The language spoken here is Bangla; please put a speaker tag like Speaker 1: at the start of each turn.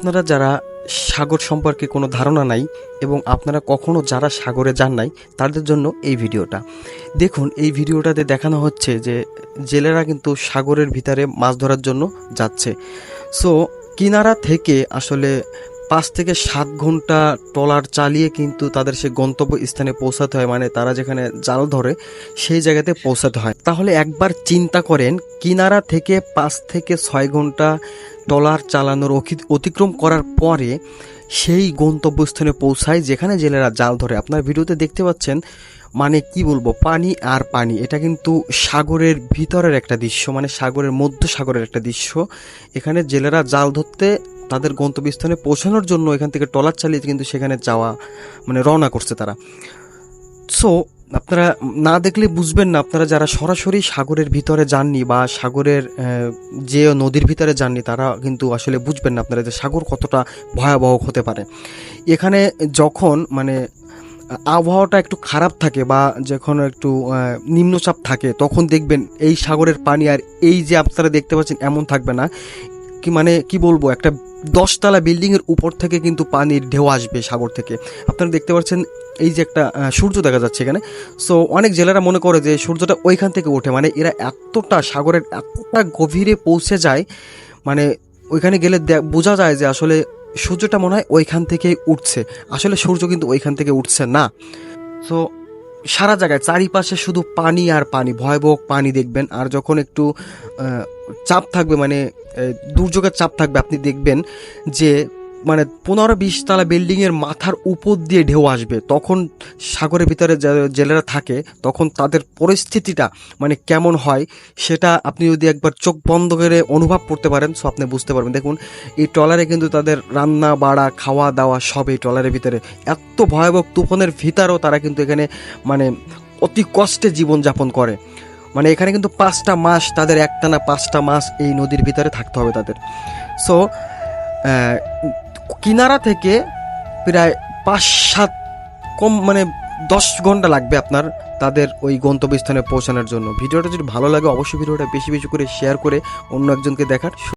Speaker 1: আপনারা যারা সাগর সম্পর্কে কোনো ধারণা নাই এবং আপনারা কখনো যারা সাগরে যান নাই, তাদের জন্য এই ভিডিওটা। দেখুন, এই ভিডিওটাতে দেখানো হচ্ছে যে জেলেরা কিন্তু সাগরের ভিতরে মাছ ধরার জন্য যাচ্ছে। সো কিনারা থেকে আসলে পাঁচ থেকে সাত ঘণ্টা ট্রলার চালিয়ে কিন্তু তাদের সে গন্তব্য স্থানে পৌঁছাতে হয় মানে তারা যেখানে জাল ধরে সেই জায়গাতে পৌঁছাতে হয়। তাহলে একবার চিন্তা করেন, কিনারা থেকে পাঁচ থেকে ছয় ঘণ্টা ট্রলার চালানোর অতিক্রম করার পরে সেই গন্তব্যস্থানে পৌঁছায় যেখানে জেলেরা জাল ধরে। আপনার ভিডিওতে দেখতে পাচ্ছেন মানে কি বলব, পানি আর পানি। এটা কিন্তু সাগরের ভিতরের একটা দৃশ্য মানে সাগরের মধ্য সাগরের একটা দৃশ্য। এখানে জেলেরা জাল ধরতে তাদের গন্তব্যস্থানে পৌঁছানোর জন্য এখান থেকে ট্রলার চালিয়ে কিন্তু সেখানে যাওয়া মানে রওনা করছে তারা। সো আপনারা না দেখলে বুঝবেন না, আপনারা যারা সরাসরি সাগরের ভিতরে যাননি বা সাগরের যে নদীর ভিতরে যাননি, তারা কিন্তু আসলে বুঝবেন না আপনারা যে সাগর কতটা ভয়াবহ হতে পারে। এখানে যখন মানে আবহাওয়াটা একটু খারাপ থাকে বা যখন একটু নিম্নচাপ থাকে, তখন দেখবেন এই সাগরের পানি আর এই যে আপনারা দেখতে পাচ্ছেন এমন থাকবে না। কি মানে কি বলব, একটা দশতলা বিল্ডিং এর উপর থেকে কিন্তু পানির ঢেউ আসবে সাগর থেকে। আপনারা দেখতে পাচ্ছেন এই যে একটা সূর্য দেখা যাচ্ছে এখানে। সো অনেক জেলেরা মনে করে যে সূর্যটা ওইখান থেকে ওঠে। মানে এরা এতটা সাগরের এতটা গভীরে পৌঁছে যায় মানে ওইখানে গেলে বোঝা যায় যে আসলে সূর্যটা মনে হয় ওইখান থেকেই উঠছে। আসলে সূর্য কিন্তু ওইখান থেকে উঠছে না। সো সারা জায়গায় চারিপাশে শুধু পানি আর পানি, ভয়াবহ পানি দেখবেন। আর যখন একটু চাপ থাকবে মানে দুর্যোগের চাপ থাকবে, আপনি দেখবেন যে মানে পনেরো বিশ তলা বিল্ডিং এর মাথার উপর দিয়ে ঢেউ আসবে। তখন সাগরের ভিতরে জেলেরা থাকে, তখন তাদের পরিস্থিতিটা মানে কেমন হয়, সেটা আপনি যদি একবার চোখ বন্ধ করে অনুভব করতে পারেন সো আপনি বুঝতে পারবেন। দেখুন, এই ট্রলারে কিন্তু তাদের রান্না, বাড়া, খাওয়া, দাওয়া সব এই ট্রলারের ভিতরে। এত ভয়াবহ তুফানের ভিতরেও তারা কিন্তু এখানে মানে অতি কষ্টে জীবনযাপন করে। মানে এখানে কিন্তু পাঁচটা মাস, তাদের একটানা পাঁচটা মাস এই নদীর ভিতরে থাকতে হবে তাদের। সো কিনারা থেকে প্রায় পাঁচ সাত কম মানে দশ ঘণ্টা লাগবে আপনার তাদের ওই গন্তব্যস্থানে পৌঁছানোর জন্য। ভিডিওটা যদি ভালো লাগে, অবশ্যই ভিডিওটা বেশি বেশি করে শেয়ার করে অন্য একজনকে দেখার